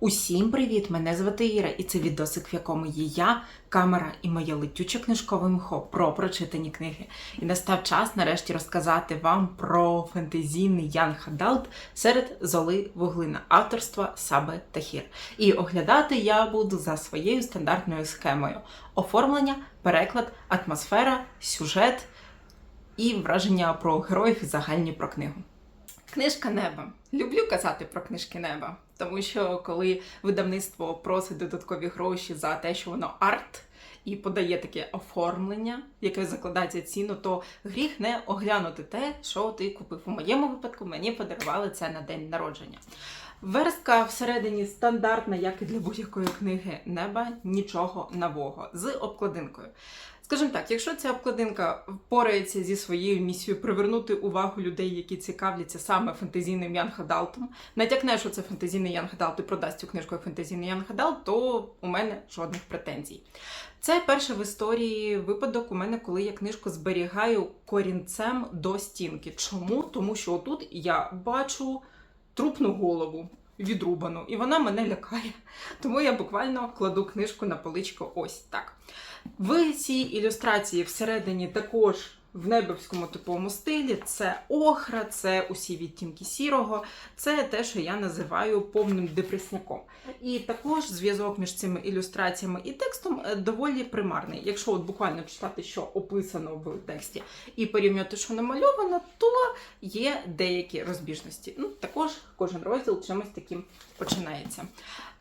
Усім привіт! Мене звати Іра, і це відосик, в якому є я, камера і моє летюче книжкове мхо про прочитані книги. І настав час нарешті розказати вам про фентезійний Янг Адалт серед Золи Вуглина авторства Саби Тахір. І оглядати я буду за своєю стандартною схемою: оформлення, переклад, атмосфера, сюжет і враження про героїв і загальні про книгу. Книжка неба. Люблю казати про книжки неба, тому що коли видавництво просить додаткові гроші за те, що воно арт і подає таке оформлення, яке закладається ціну, то гріх не оглянути те, що ти купив. У моєму випадку мені подарували це на день народження. Верстка всередині стандартна, як і для будь-якої книги неба, нічого нового з обкладинкою. Скажімо так, якщо ця обкладинка впорається зі своєю місією привернути увагу людей, які цікавляться саме фентезійним Янг Адалтом, натякне, що це фентезійний Янг і продасть цю книжку як фентезійний Янг то у мене жодних претензій. Це перший в історії випадок у мене, коли я книжку зберігаю корінцем до стінки. Чому? Тому що отут я бачу трупну голову. Відрубану, і вона мене лякає. Тому я буквально кладу книжку на поличку ось так. В цій ілюстрації всередині також в небовському типовому стилі це охра, це усі відтінки сірого, це те, що я називаю повним депресняком. І також зв'язок між цими ілюстраціями і текстом е, доволі примарний. Якщо от буквально читати, що описано в тексті, і порівнювати, що намальовано, то є деякі розбіжності. Ну, також кожен розділ чимось таким починається.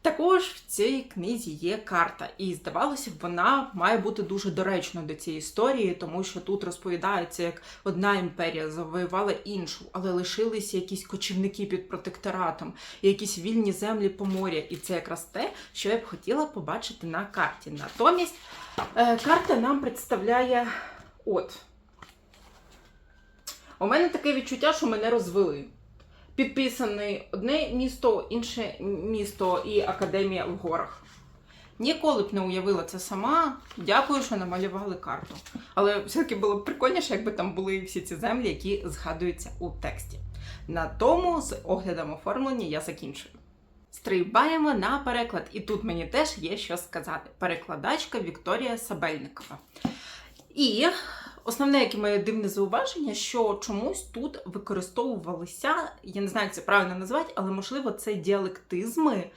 Також в цій книзі є карта, і здавалося б, вона має бути дуже доречною до цієї історії, тому що тут розповідається, як одна імперія завоювала іншу, але лишилися якісь кочівники під протекторатом, якісь вільні землі по моря. І це якраз те, що я б хотіла побачити на карті. Натомість е, карта нам представляє от. У мене таке відчуття, що мене розвели підписаний одне місто, інше місто і академія в горах. Ніколи б не уявила це сама. Дякую, що намалювали карту. Але все-таки було б прикольніше, якби там були всі ці землі, які згадуються у тексті. На тому з оглядом оформлення я закінчую. Стрибаємо на переклад, і тут мені теж є що сказати. Перекладачка Вікторія Сабельникова. І Основне, яке моє дивне зауваження, що чомусь тут використовувалися, я не знаю, як це правильно назвати, але можливо це діалектизми,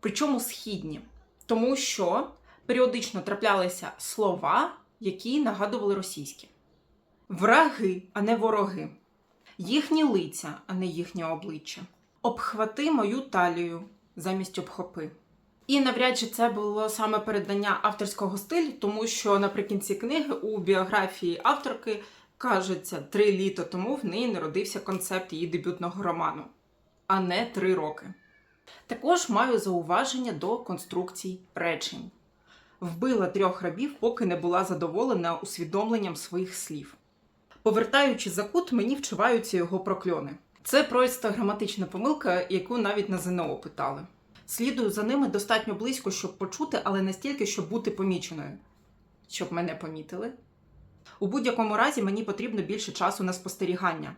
причому східні. Тому що періодично траплялися слова, які нагадували російські. Враги, а не вороги, їхні лиця, а не їхнє обличчя. Обхвати мою талію замість обхопи. І навряд чи це було саме передання авторського стилю, тому що наприкінці книги у біографії авторки кажеться, три літа тому в неї народився концепт її дебютного роману, а не три роки. Також маю зауваження до конструкцій речень. Вбила трьох рабів, поки не була задоволена усвідомленням своїх слів. Повертаючи за кут, мені вчуваються його прокльони. Це просто граматична помилка, яку навіть на ЗНО питали. Слідую за ними достатньо близько, щоб почути, але настільки, щоб бути поміченою. Щоб мене помітили. У будь-якому разі мені потрібно більше часу на спостерігання.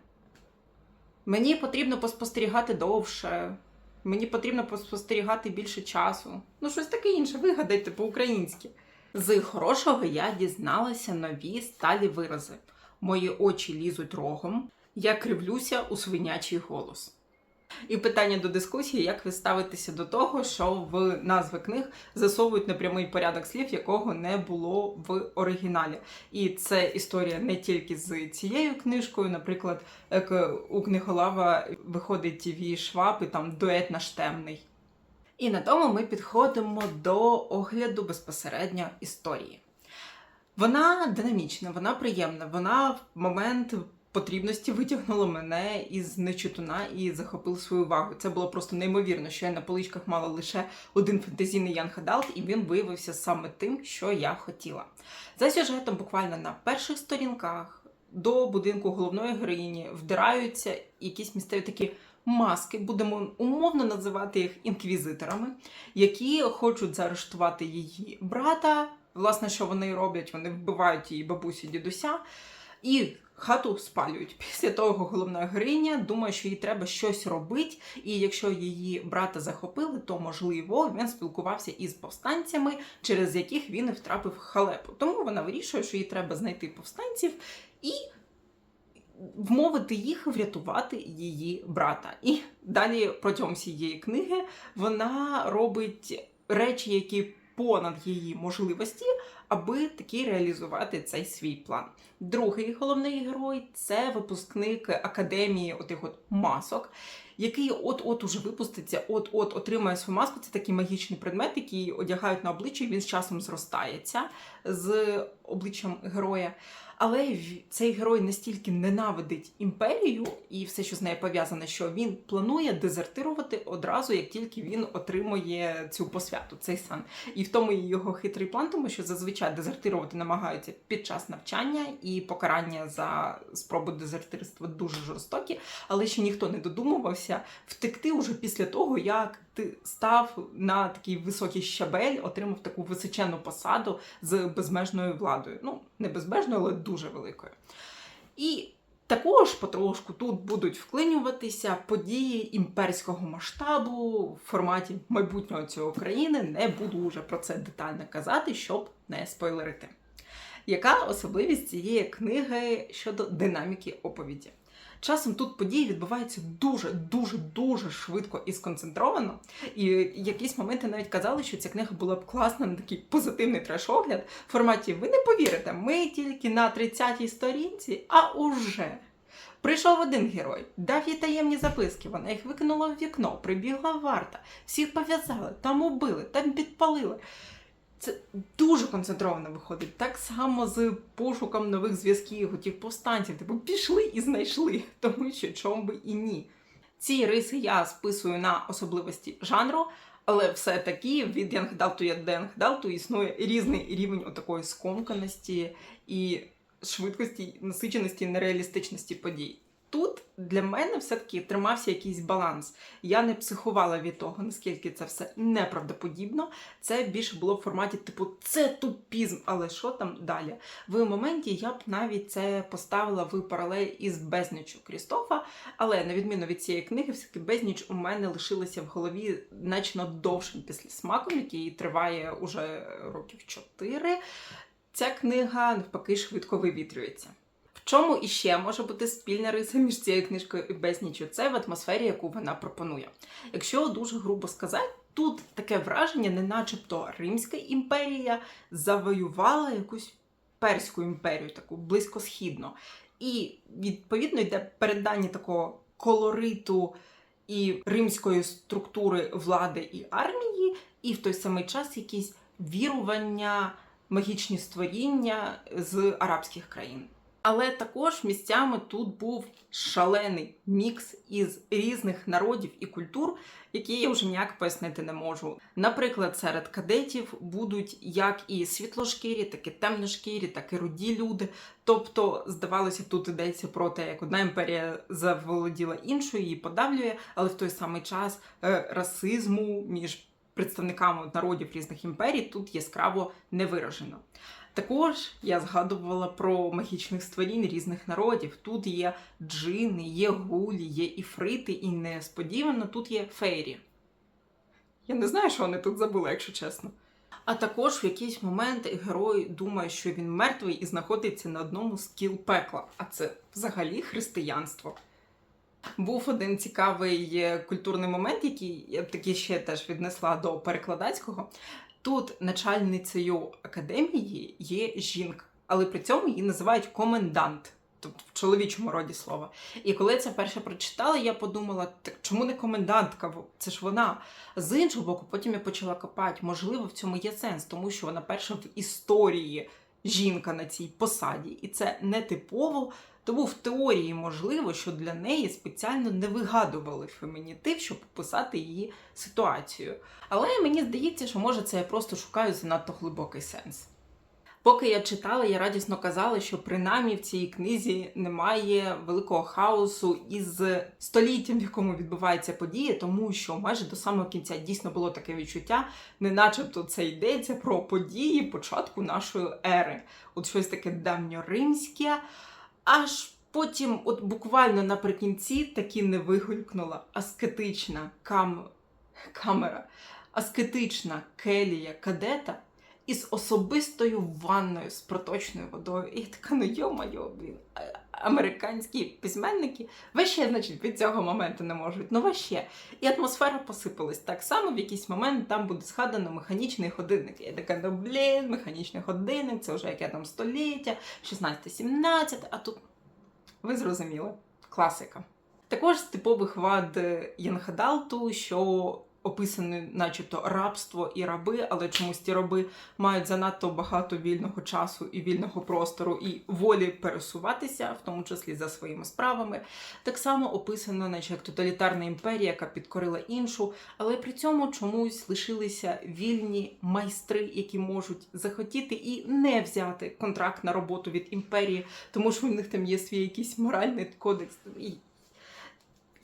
Мені потрібно поспостерігати довше. Мені потрібно поспостерігати більше часу. Ну, щось таке інше, вигадайте по-українськи. З хорошого я дізналася нові сталі вирази. Мої очі лізуть рогом, я кривлюся у свинячий голос. І питання до дискусії, як ви ставитеся до того, що в назви книг засовують непрямий порядок слів, якого не було в оригіналі. І це історія не тільки з цією книжкою, наприклад, як у книголава виходить ТВ Шваб і там дует наш темний. І на тому ми підходимо до огляду безпосередньо історії. Вона динамічна, вона приємна, вона в момент потрібності витягнуло мене із нечитуна і захопив свою увагу. Це було просто неймовірно, що я на поличках мала лише один фентезійний Янг Адалт, і він виявився саме тим, що я хотіла. За сюжетом, буквально на перших сторінках до будинку головної героїні вдираються якісь місцеві такі. Маски, будемо умовно називати їх інквізиторами, які хочуть заарештувати її брата. Власне, що вони роблять? Вони вбивають її бабусю дідуся, і хату спалюють. Після того головна героїня думає, що їй треба щось робити, і якщо її брата захопили, то можливо він спілкувався із повстанцями, через яких він і втрапив в халепу. Тому вона вирішує, що їй треба знайти повстанців і вмовити їх врятувати її брата. І далі протягом всієї книги вона робить речі, які понад її можливості, аби таки реалізувати цей свій план. Другий головний герой це випускник академії отих от масок, який от-от уже випуститься, от-от отримає свою маску. Це такий магічний предмет, який одягають на обличчя, і він з часом зростається з обличчям героя. Але цей герой настільки ненавидить імперію і все, що з нею пов'язане, що він планує дезертирувати одразу, як тільки він отримує цю посвяту, цей сан. І в тому і його хитрий план, тому що зазвичай дезертирувати намагаються під час навчання, і покарання за спробу дезертирства дуже жорстокі, але ще ніхто не додумувався втекти уже після того, як ти став на такий високий щабель, отримав таку височенну посаду з безмежною владою. Ну, не безмежною, але дуже великою. І також потрошку тут будуть вклинюватися події імперського масштабу в форматі майбутнього цього країни. Не буду вже про це детально казати, щоб не спойлерити. Яка особливість цієї книги щодо динаміки оповіді? Часом тут події відбуваються дуже, дуже, дуже швидко і сконцентровано. І якісь моменти навіть казали, що ця книга була б класна на такий позитивний треш-огляд в форматі Ви не повірите, ми тільки на 30-й сторінці, а уже. Прийшов один герой, дав їй таємні записки, вона їх викинула в вікно, прибігла варта, всіх пов'язали, там убили, там підпалили. Це дуже концентровано виходить. Так само з пошуком нових зв'язків, тих повстанців. Типу пішли і знайшли, тому що чому би і ні. Ці риси я списую на особливості жанру, але все-таки від Янгдалту до Янгдалту існує різний рівень отакої скомканості і швидкості, насиченості, нереалістичності подій. Тут для мене все-таки тримався якийсь баланс. Я не психувала від того, наскільки це все неправдоподібно. Це більше було в форматі, типу, це тупізм, але що там далі? В моменті я б навіть це поставила в паралель із безнічю Крістофа, але на відміну від цієї книги, все-таки безніч у мене лишилася в голові значно довшим після смаком, який триває уже років чотири. Ця книга навпаки швидко вивітрюється. В чому іще може бути спільна риса між цією книжкою і безнічю? Це в атмосфері, яку вона пропонує. Якщо дуже грубо сказати, тут таке враження, не начебто Римська імперія завоювала якусь перську імперію, таку близькосхідну. І відповідно йде передання такого колориту і римської структури влади і армії, і в той самий час якісь вірування, магічні створіння з арабських країн. Але також місцями тут був шалений мікс із різних народів і культур, які я вже ніяк пояснити не можу. Наприклад, серед кадетів будуть як і світлошкірі, так і темношкірі, так і руді люди. Тобто, здавалося, тут йдеться про те, як одна імперія заволоділа іншою, її подавлює, але в той самий час е, расизму між представниками народів різних імперій тут яскраво не виражено. Також я згадувала про магічних створінь різних народів. Тут є джини, є гулі, є іфрити, і несподівано тут є фейрі. Я не знаю, що вони тут забули, якщо чесно. А також в якийсь момент герой думає, що він мертвий і знаходиться на одному з кіл пекла. А це взагалі християнство. Був один цікавий е, культурний момент, який я таки ще теж віднесла до перекладацького. Тут начальницею академії є жінка, але при цьому її називають комендант, тобто в чоловічому роді слова. І коли я це перше прочитала, я подумала, так чому не комендантка? Це ж вона. З іншого боку, потім я почала копати. Можливо, в цьому є сенс, тому що вона перша в історії жінка на цій посаді, і це не типово. Тому в теорії можливо, що для неї спеціально не вигадували фемінітив, щоб описати її ситуацію. Але мені здається, що може це я просто шукаю занадто глибокий сенс. Поки я читала, я радісно казала, що принаймні в цій книзі немає великого хаосу із століттям, в якому відбуваються події, тому що майже до самого кінця дійсно було таке відчуття, не начебто це йдеться про події початку нашої ери. От щось таке давньоримське. Аж потім, от буквально наприкінці, таки не вигулькнула аскетична кам... камера, аскетична келія кадета із особистою ванною з проточною водою. І я така, ну йо-майо, блін, американські письменники ваще, значить, від цього моменту не можуть. Ну ваще. І атмосфера посипалась. Так само в якийсь момент там буде згадано механічний годинник. Я така, ну блін, механічний годинник, це вже яке там століття, 16-17, а тут ви зрозуміли, класика. Також з типових вад Янхадалту, що описані, начебто, рабство і раби, але чомусь ті раби мають занадто багато вільного часу і вільного простору і волі пересуватися, в тому числі за своїми справами. Так само описано, наче як тоталітарна імперія, яка підкорила іншу, але при цьому чомусь лишилися вільні майстри, які можуть захотіти і не взяти контракт на роботу від імперії, тому що у них там є свій якийсь моральний кодекс.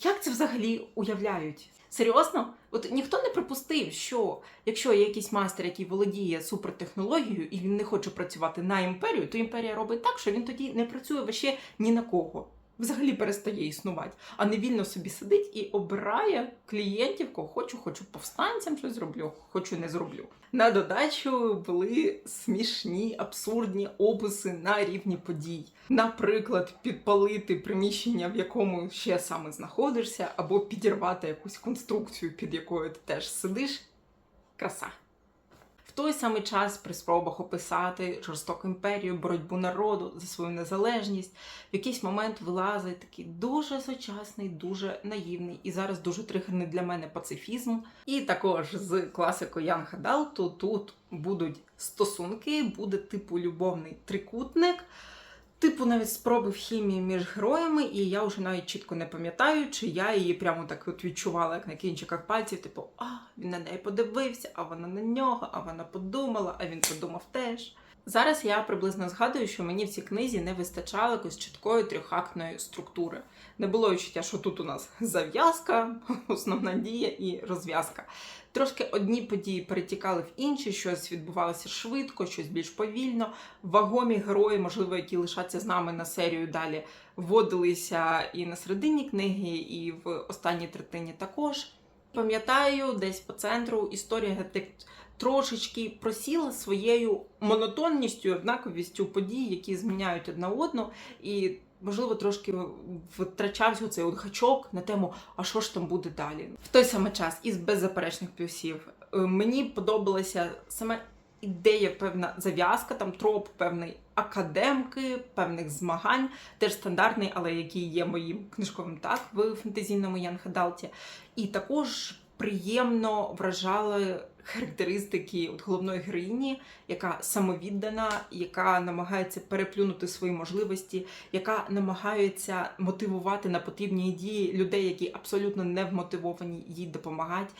Як це взагалі уявляють? Серйозно? От ніхто не припустив, що якщо є якийсь майстер, який володіє супертехнологією і він не хоче працювати на імперію, то імперія робить так, що він тоді не працює ще ні на кого. Взагалі перестає існувати, а не вільно собі сидить і обирає клієнтів, кого хочу, хочу повстанцям щось зроблю, хочу не зроблю. На додачу були смішні, абсурдні описи на рівні подій. Наприклад, підпалити приміщення, в якому ще саме знаходишся, або підірвати якусь конструкцію, під якою ти теж сидиш. Краса. Той самий час при спробах описати жорстоку імперію, боротьбу народу за свою незалежність, в якийсь момент вилазить такий дуже сучасний, дуже наївний і зараз дуже тригерний для мене пацифізм. І також з класикою Ян Хадалту тут будуть стосунки, буде типу любовний трикутник. Типу навіть спроби в хімії між героями, і я вже навіть чітко не пам'ятаю, чи я її прямо так от відчувала, як на кінчиках пальців, типу, а він на неї подивився, а вона на нього, а вона подумала, а він подумав теж. Зараз я приблизно згадую, що мені в цій книзі не вистачало якоїсь чіткої трьохактної структури. Не було відчуття, що тут у нас зав'язка, основна дія і розв'язка. Трошки одні події перетікали в інші, щось відбувалося швидко, щось більш повільно. Вагомі герої, можливо, які лишаться з нами на серію далі, вводилися і на середині книги, і в останній третині також. Пам'ятаю, десь по центру історія трошечки просіла своєю монотонністю, однаковістю подій, які зміняють одна одну, і можливо трошки втрачався цей гачок на тему, а що ж там буде далі. В той самий час із беззаперечних плюсів е, мені подобалася саме ідея, певна зав'язка, там троп певний академки, певних змагань, теж стандартний, але який є моїм книжковим так в фентезійному Янхадалті. І також приємно вражали характеристики от головної героїні, яка самовіддана, яка намагається переплюнути свої можливості, яка намагається мотивувати на потрібні дії людей, які абсолютно не вмотивовані їй допомагати.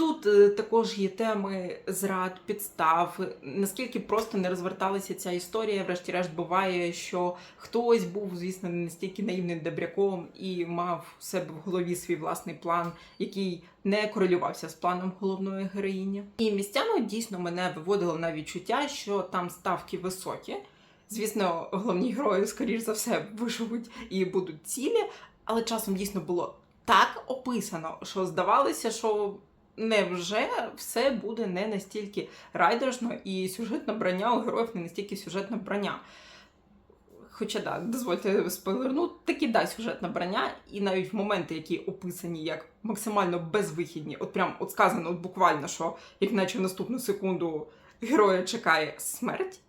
Тут е, також є теми зрад, підстав, наскільки просто не розверталася ця історія. Врешті-решт буває, що хтось був, звісно, не настільки наївним добряком і мав у себе в голові свій власний план, який не корелювався з планом головної героїні. І місцями дійсно мене виводило на відчуття, що там ставки високі. Звісно, головні герої, скоріш за все, виживуть і будуть цілі, але часом дійсно було так описано, що здавалося, що невже все буде не настільки райдершно і сюжетне брання у героїв не настільки сюжетне брання. Хоча да, дозвольте спойлерну, таки да, сюжетне брання, і навіть в моменти, які описані як максимально безвихідні, от прям от сказано от буквально, що як наче в наступну секунду героя чекає смерть.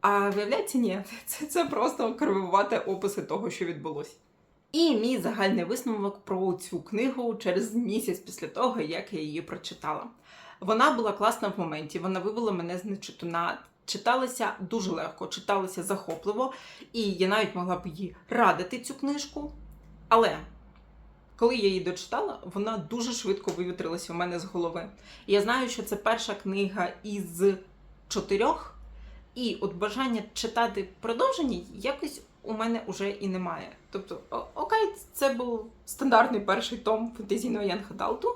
А виявляється, ні, це, це просто кривувати описи того, що відбулося. І мій загальний висновок про цю книгу через місяць після того, як я її прочитала. Вона була класна в моменті, вона вивела мене з нечитуна. Читалася дуже легко, читалася захопливо, і я навіть могла б їй радити цю книжку. Але коли я її дочитала, вона дуже швидко вивітрилася у мене з голови. Я знаю, що це перша книга із чотирьох, і от бажання читати продовження якось у мене вже і немає. Тобто, окей, це був стандартний перший том фентезійного Янхадалту.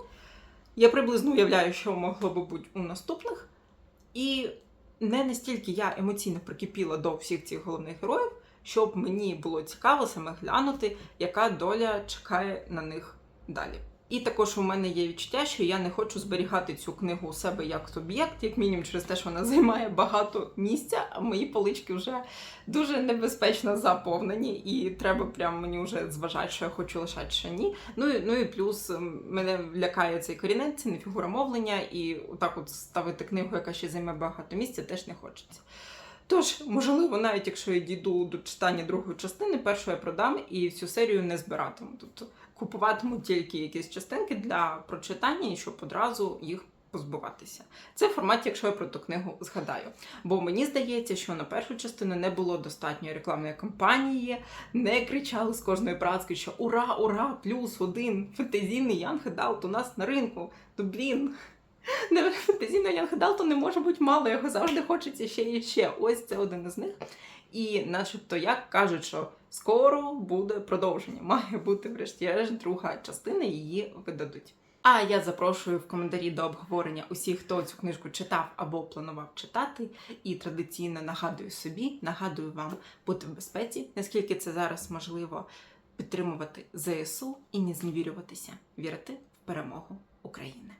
Я приблизно уявляю, що могло би бути у наступних. І не настільки я емоційно прикипіла до всіх цих головних героїв, щоб мені було цікаво саме глянути, яка доля чекає на них далі. І також у мене є відчуття, що я не хочу зберігати цю книгу у себе як суб'єкт, як мінімум через те, що вона займає багато місця, а мої полички вже дуже небезпечно заповнені, і треба прям мені вже зважати, що я хочу лишати чи ні. Ну і ну і плюс мене лякає цей корінець, це не фігура мовлення, і отак от ставити книгу, яка ще займе багато місця, теж не хочеться. Тож, можливо, навіть якщо я дійду до читання другої частини, першу я продам і всю серію не збиратиму. Тобто купуватиму тільки якісь частинки для прочитання і щоб одразу їх позбуватися. Це в форматі, якщо я про ту книгу згадаю. Бо мені здається, що на першу частину не було достатньої рекламної кампанії, не кричали з кожної праски, що ура, ура, плюс один фентезійний Янг Адалт у нас на ринку. Ну блін. Не фентезійного Янг Адалту не може бути мало, його завжди хочеться ще і ще. Ось це один із них. І начебто як кажуть, що скоро буде продовження. Має бути, врешті-решт, друга частина, її видадуть. А я запрошую в коментарі до обговорення усіх, хто цю книжку читав або планував читати. І традиційно нагадую собі, нагадую вам бути в безпеці, наскільки це зараз можливо, підтримувати ЗСУ і не зневірюватися, вірити в перемогу України.